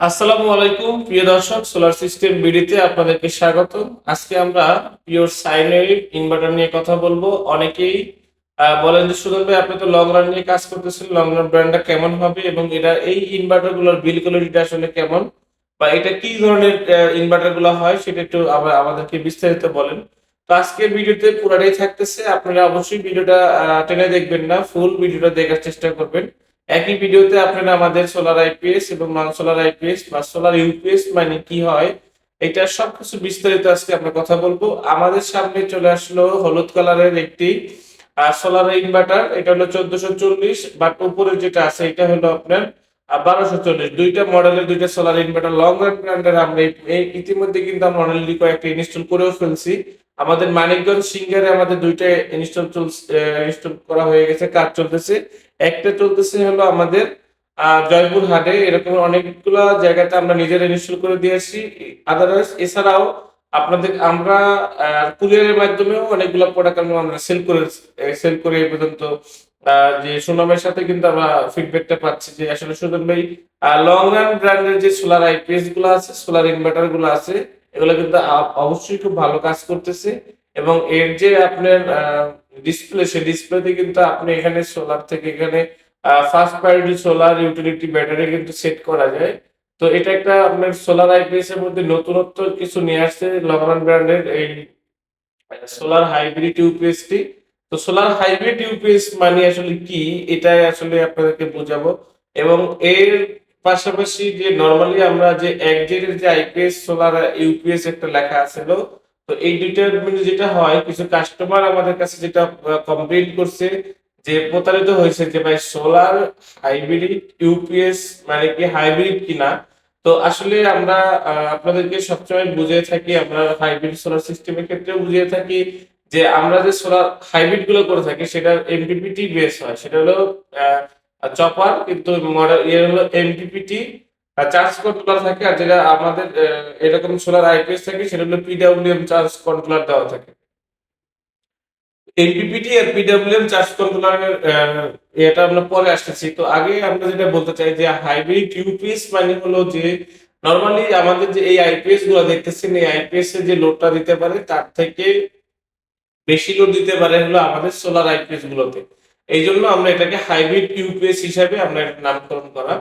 আসসালামু আলাইকুম, প্রিয় দর্শক সোলার সিস্টেম বিডিতে আপনাদেরকে স্বাগত। আজকে আমরা পিওর সাইনের ইনভার্টার নিয়ে কথা বলব। অনেকেই বলেন যে সুন্দর ভাই, আপনি তো লং রান নিয়ে কাজ করতেছেন লং রান ব্র্যান্ডটা কেমন হবে এবং এটা এই ইনভার্টারগুলোর বিল কোয়ালিটিটা আসলে কেমন? বা এটা কি ধরনের ইনভার্টারগুলো হয় সেটা একটু আমাদেরকে বিস্তারিত বলেন। তো আজকের ভিডিওতে পুরাটাই থাকতেছে। আপনারা অবশ্যই ভিডিওটা টেনে দেখবেন না ফুল ভিডিওটা দেখার চেষ্টা করবেন। একই ভিডিওতে আপনারা আমাদের সোলার আইপিএস এবং নন সোলার আইপিএস বা সোলার ইউপিএস মানে কি হয়, এটা সবকিছু বিস্তারিত আজকে আমরা কথা বলব। আমাদের সামনে চলে আসলো হলুদ কালারের একটি সোলার ইনভার্টার এটা হলো চোদ্দশো চল্লিশ বাট উপরে যেটা আছে, এটা হলো আপনার বারোশো চল্লিশ, দুইটা মডেলের দুইটা সোলার ইনভার্টার লং রান ব্র্যান্ডের আমরা ইতিমধ্যে কিন্তু আমরা অলরেডি কয়েকটা ইনস্টল করেও ফেলছি। আমাদের মানিকগঞ্জ সিঙ্গারে আমাদের দুইটা ইনস্টল ইনস্টল করা হয়ে গেছে, কাজ চলতেছে। একটা চলতেছে হলো আমাদের জয়পুর হাটে, এরকম অনেকগুলা জায়গাতে আমরা নিজেরা ইনস্টল করে দিয়েছি আদারওয়াইজ এছাড়াও আপনাদের আমরা কুরিয়ারের মাধ্যমেও অনেকগুলো প্রোডাক্ট আমরা সেল করে সেল করে এই পর্যন্ত যে সুনামের সাথে কিন্তু আমরা ফিডব্যাকটা পাচ্ছি যে আসলে সুজন ভাই লং রান ব্র্যান্ডের যে সোলার আইপিএসগুলো আছে সোলার ইনভার্টারগুলো আছে, এগুলো কিন্তু অবশ্যই খুব ভালো কাজ করতেছে। এবং এর যে আপনার ডিসপ্লে সে ডিসপ্লেতে কিন্তু আপনি এখানে সোলার থেকে এখানে first priority solar utility battery কিন্তু সেট করা যায়। তো এটা একটা আপনার সোলার আইপিএস এর মধ্যে নতুনত্ব কিছু নিয়ে আসছে লংরান ব্র্যান্ডের এই সোলার হাইব্রিড ইউপিএসটি টি তো সোলার হাইব্রিড ইউপিএস মানে আসলে কি? এটাই আসলে আপনাদেরকে বোঝাবো। এবং এর পাশাপাশি যে নর্মালি আমরা যে একজেটের যে আইপিএস সোলার ইউপিএস একটা লেখা আছিল তো এই দুইটার মধ্যে যেটা হয়, কিছু কাস্টমার আমাদের কাছে যেটা কমপ্লেন করছে যে প্রতারিত হয়েছে যে, ভাই সোলার হাইব্রিড ইউপিএস মানে কি হাইব্রিড কিনা? তো আসলে আমরা আপনাদেরকে সবসময় বুঝিয়ে থাকি, আমরা হাইব্রিড সোলার সিস্টেমের ক্ষেত্রে বুঝিয়ে থাকি। যে আমরা যে সোলার হাইব্রিডগুলো করে থাকি সেটা এমপিপিটি বেস হয়। সেটা হলো চপার কিন্তু মডেল ইয়ে হলো এমপিপিটি চার্জ কন্ট্রোলার থাকে, আর যেটা আমাদের এরকম সোলার আইপিএস থাকে, সেটা হলো পিডাব্লিউএম চার্জ কন্ট্রোলার দেওয়া থাকে। এমপিপিটি আর পিডাব্লিউএম চার্জ কন্ট্রোলারের এটা আমরা পরে আসতেছি। তো আগে আমরা যেটা বলতে চাই যে হাইব্রিড ইউপিএস মানে হলো যে নর্মালি আমাদের যে এই আইপিএসগুলো দেখতেছেন, এই আইপিএস এর যে লোডটা দিতে পারে, তার থেকে বেশি লোড দিতে পারে হলো আমাদের সোলার আইপিএস গুলোতে। এই জন্য আমরা এটাকে হাইব্রিড ইউপিএস হিসাবে আমরা নামকরণ করা।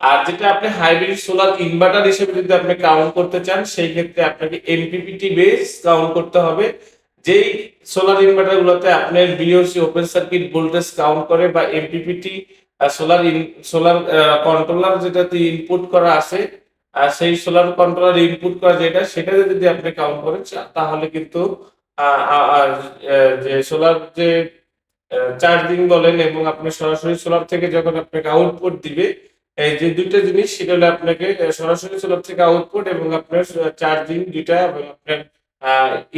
আর যেটা আপনি হাইব্রিড সোলার ইনভার্টার হিসেবে যদি আপনি কাউন্ট করতে চান, সেই ক্ষেত্রে আপনাকে এমপিপিটি বেস কাউন্ট করতে হবে। যেই সোলার ইনভার্টার গুলোতে আপনার VOC open circuit voltage count করে বা এমপিপিটি সোলার সোলার কন্ট্রোলার যেটাতে ইনপুট করা আছে আর সেই সোলার কন্ট্রোলার ইনপুট করা যেটা, সেটাতে যদি আপনি কাউন্ট করেন, তাহলে কিন্তু যে সোলার যে চার্জিং বলেন এবং আপনি সরাসরি সোলার থেকে যখন আপনাকে আউটপুট দিবে, এই যে দুইটা জিনিস, সেটা হলো আপনাকে সরাসরি সোলার থেকে আউটপুট এবং আপনার চার্জিং দুইটা আপনার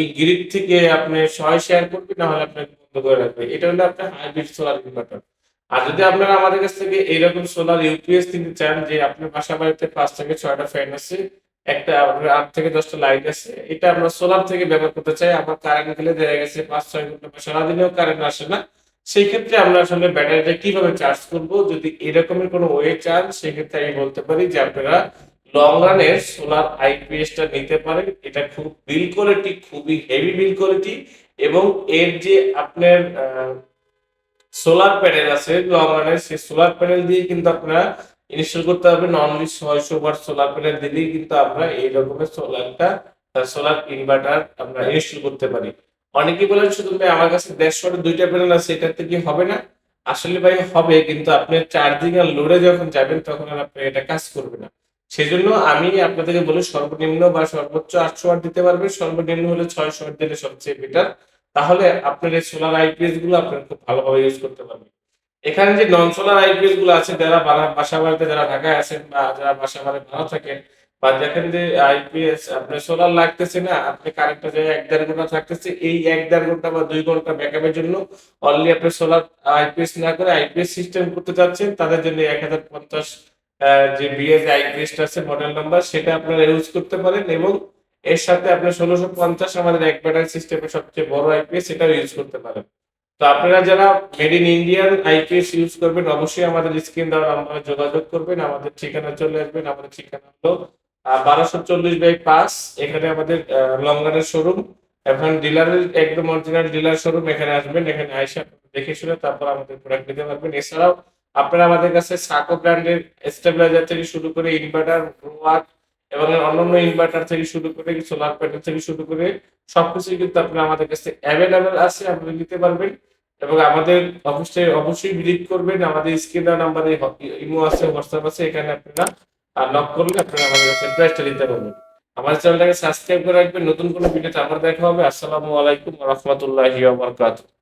এই গ্রিড থেকে আপনি সহায় শেয়ার করবে, না হলে আপনাকে বন্ধ করে রাখবে। এটা হলো আপনার হাইব্রিড সোলার ইনভার্টার আর যদি আপনারা আমাদের কাছ থেকে এইরকম সোলার ইউপিএস নিতে চান, যে আপনার বাসা বাড়িতে পাঁচ থেকে ছয়টা ফ্যান আছে একটা আট থেকে দশটা লাইট আছে। এটা আমরা সোলার থেকে ব্যবহার করতে চাই। আমার কারেন্ট গেলে দেখা গেছে পাঁচ, ছয় ঘণ্টা বা সারাদিনেও কারেন্ট আসে না। সেই ক্ষেত্রে আমরা আসলে ব্যাটারিটা কীভাবে চার্জ করব? যদি এরকমের কোনো ওয়ে চান সেক্ষেত্রে আমি বলতে পারি যে আপনারা লং রানের সোলার আইপিএসটা নিতে পারেন। এটা খুব বিল কোয়ালিটি খুবই হেভি বিল কোয়ালিটি এবং এর যে আপনার সোলার প্যানেল আছে লং রানের সেই সোলার প্যানেল দিয়ে কিন্তু আপনারা ইনস্টল করতে হবে অনলি ছয়শো ওয়াট সোলার প্যানেল দিলেই কিন্তু আমরা এই রকমের সোলারটা সোলার ইনভার্টার আমরা ইনস্টল করতে পারি। অনেকেই বলেন, শুধু ভাই আমার কাছে দেড়শো দুইটা প্যানেল আছে, এটাতে কি হবে না? আসলে ভাই হবে, কিন্তু আপনি চার্জিং আর লোডে যখন যাবেন, তখন আর আপনি এটা কাজ করবে না। সেজন্য আমি আপনাদেরকে বলি, সর্বনিম্ন বা সর্বোচ্চ আটশো ওয়াট দিতে পারবে সর্বনিম্ন হলে ছয়শো ওয়াট দিলে সবচেয়ে বেটার তাহলে আপনার এই সোলার আইপিএসগুলো আপনার খুব ভালোভাবে ইউজ করতে পারবেন। এখানে যে নন সোলার আইপিএসগুলো আছে, যারা বাসা বাড়িতে যারা ঢাকায় আছেন বা যারা বাসা বাড়ি ভালো থাকেন, বা দেখেন যে আইপিএস আপনার সোলার লাগতেছে না, আপনি কারেন্টটা যায় এক দেড় ঘণ্টা থাকতেছে, এই এক দেড় ঘণ্টা বা দুই ঘণ্টা ব্যাকআপের জন্য অনলি আপনি সোলার আইপিএস না করে আইপিএস সিস্টেম করতে চাচ্ছেন, তাদের জন্য এক হাজার পঞ্চাশ যে বিএস আইপিএসটা আছে মডেল নাম্বার সেটা আপনারা ইউজ করতে পারেন এবং এর সাথে আপনার ষোলোশো পঞ্চাশ আমাদের এক ব্যাটারি সিস্টেমের সবচেয়ে বড় আইপিএস সেটাও ইউজ করতে পারেন। তো আপনারা যারা made in Indian IPS use করবেন, অবশ্যই আমাদের স্ক্রিন দ্বারা নাম্বারে যোগাযোগ করবেন। আমাদের ঠিকানা চলে আসবেন আমাদের ঠিকানা হলো বারোশো চল্লিশ বাই পাঁচ, এখানে আমাদের লঙ্গানের শোরুম এখন ডিলারের একদম অরিজিনাল ডিলার শোরুম এখানে আসবেন, এখানে আইসা আপনারা দেখে শুনে তারপর আমাদের প্রোডাক্ট নিতে পারবেন। এছাড়াও আপনারা আমাদের কাছে সাকো ব্র্যান্ডের স্টেবিলাইজার থেকে শুরু করে ইনভার্টার ওয়াট এবং অন্যান্য ইনভার্টার থেকে শুরু করে সোলার প্যানেল থেকে শুরু করে সবকিছুই কিন্তু আপনারা আমাদের কাছে অ্যাভেলেবেল আছে আপনারা নিতে পারবেন। এবং আমাদের অবশ্যই অবশ্যই ভিজিট করবেন। আমাদের স্ক্রিন নাম্বারে ইমো আছে, হোয়াটসঅ্যাপ আছে, এখানে আপনারা লক করলে আপনারা আমাদের কাছে প্রাইসটা নিতে পারবেন আমাদের চ্যানেলটাকে সাবস্ক্রাইব করে রাখবেন। নতুন কোনো ভিডিওতে আবার দেখা হবে। আসসালামু আলাইকুম রহমতুল্লাহি ওয়া বারাকাতুহু।